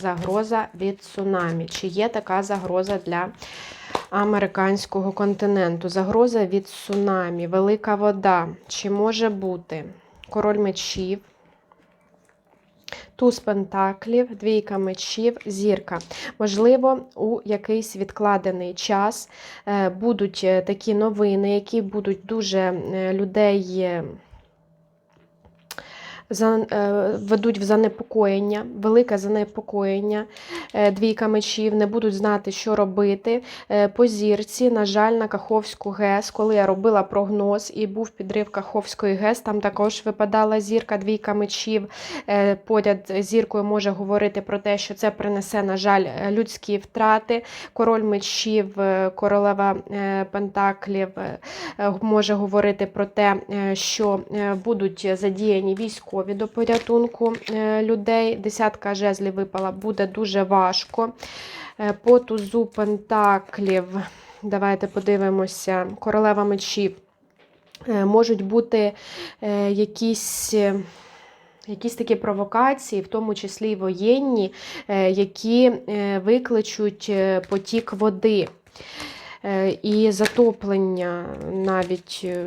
загроза від цунамі. Чи є така загроза для американського континенту? Загроза від цунамі, велика вода. Чи може бути король мечів? Туз пентаклів, двійка мечів, зірка. Можливо, у якийсь відкладений час е, будуть е, такі новини, які будуть дуже е, людей ведуть в занепокоєння, велике занепокоєння. Е, Двійка мечів не будуть знати, що робити. Е, По зірці, на жаль, на Каховську ГЕС, коли я робила прогноз і був підрив Каховської ГЕС, там також випадала зірка, двійка мечів. Е, Поряд зіркою може говорити про те, що це принесе, на жаль, е, людські втрати. Король мечів, е, королева е, пентаклів е, е, може говорити про те, е, що е, будуть задіяні військові до порятунку е, людей. Десятка жезлів випала, буде дуже важко. Е, По тузу пентаклів, давайте подивимося, королева мечів. Е, Можуть бути якісь. Якісь такі провокації, в тому числі воєнні, які викличуть потік води і затоплення навіть е,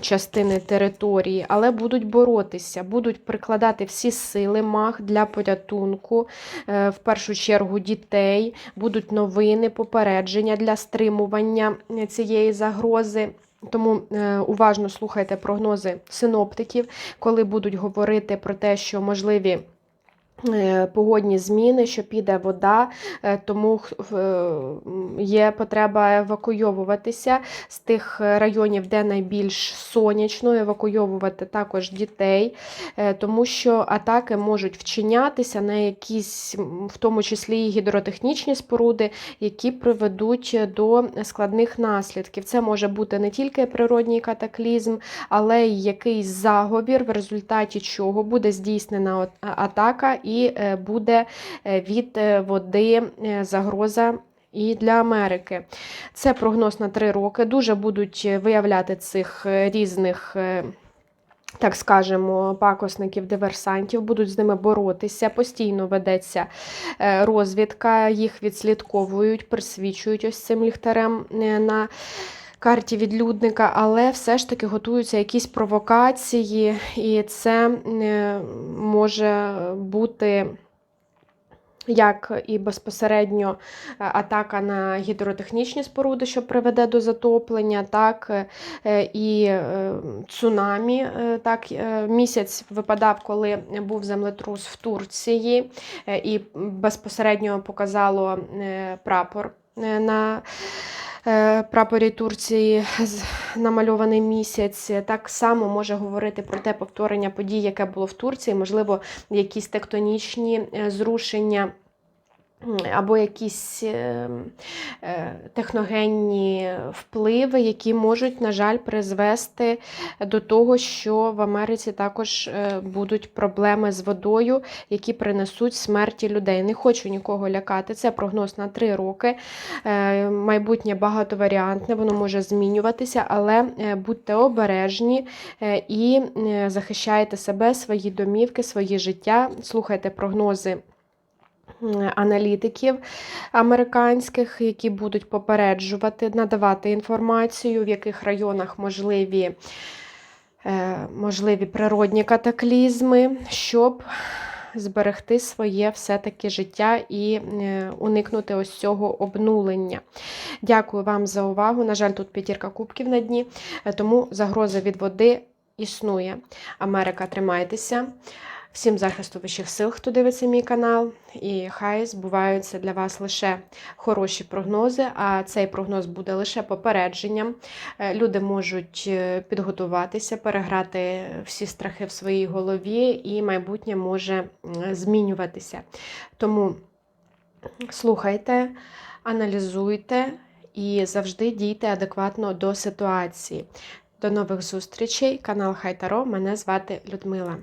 частини території, але будуть боротися, будуть прикладати всі сили маг для порятунку, е, в першу чергу дітей, будуть новини, попередження для стримування е, цієї загрози. Тому е, уважно слухайте прогнози синоптиків, коли будуть говорити про те, що можливі е, погодні зміни, що піде вода, е, тому е, є потреба евакуйовуватися з тих районів, де найбільш сонячно, евакуйовувати також дітей, е, тому що атаки можуть вчинятися на якісь, в тому числі і гідротехнічні споруди, які приведуть до складних наслідків. Це може бути не тільки природній катаклізм, але й якийсь заговір, в результаті чого буде здійснена атака і е, буде е, від е, води загроза. І для Америки це прогноз на три роки. Дуже будуть виявляти цих різних, так скажемо, пакосників, диверсантів, будуть з ними боротися. Постійно ведеться розвідка, їх відслідковують, присвічують ось цим ліхтарем на карті відлюдника, але все ж таки готуються якісь провокації, і це е, може бути. Як і безпосередньо е, атака на гідротехнічні споруди, що приведе до затоплення, так е, і цунамі. Так, місяць випадав, коли був землетрус в Турції, і безпосередньо показало прапор на прапорі Турції намальований місяць. Так само може говорити про те повторення подій, яке було в Турції, можливо, якісь тектонічні е, зрушення. Або якісь е, е, техногенні впливи, які можуть, на жаль, призвести до того, що в Америці також е, будуть проблеми з водою, які принесуть смерті людей. Не хочу нікого лякати. Це прогноз на три роки. Е, Майбутнє багатоваріантне, воно може змінюватися, але будьте обережні і захищайте себе, свої домівки, своє життя. Слухайте прогнози. Аналітиків американських, які будуть попереджувати, надавати інформацію, в яких районах можливі, е, можливі природні катаклізми, щоб зберегти своє все-таки життя і е, уникнути ось цього обнулення. Дякую вам за увагу. На жаль, тут п'ятірка кубків на дні, е, тому загроза від води існує. Америка, тримайтеся. Всім захисту вищих сил, хто дивиться мій канал, і хай збуваються для вас лише хороші прогнози, а цей прогноз буде лише попередженням. Е, Люди можуть е, підготуватися, переграти всі страхи в своїй голові, і майбутнє може змінюватися. Тому слухайте, аналізуйте і завжди дійте адекватно до ситуації. До нових зустрічей. Канал Хайтаро. Мене звати Людмила.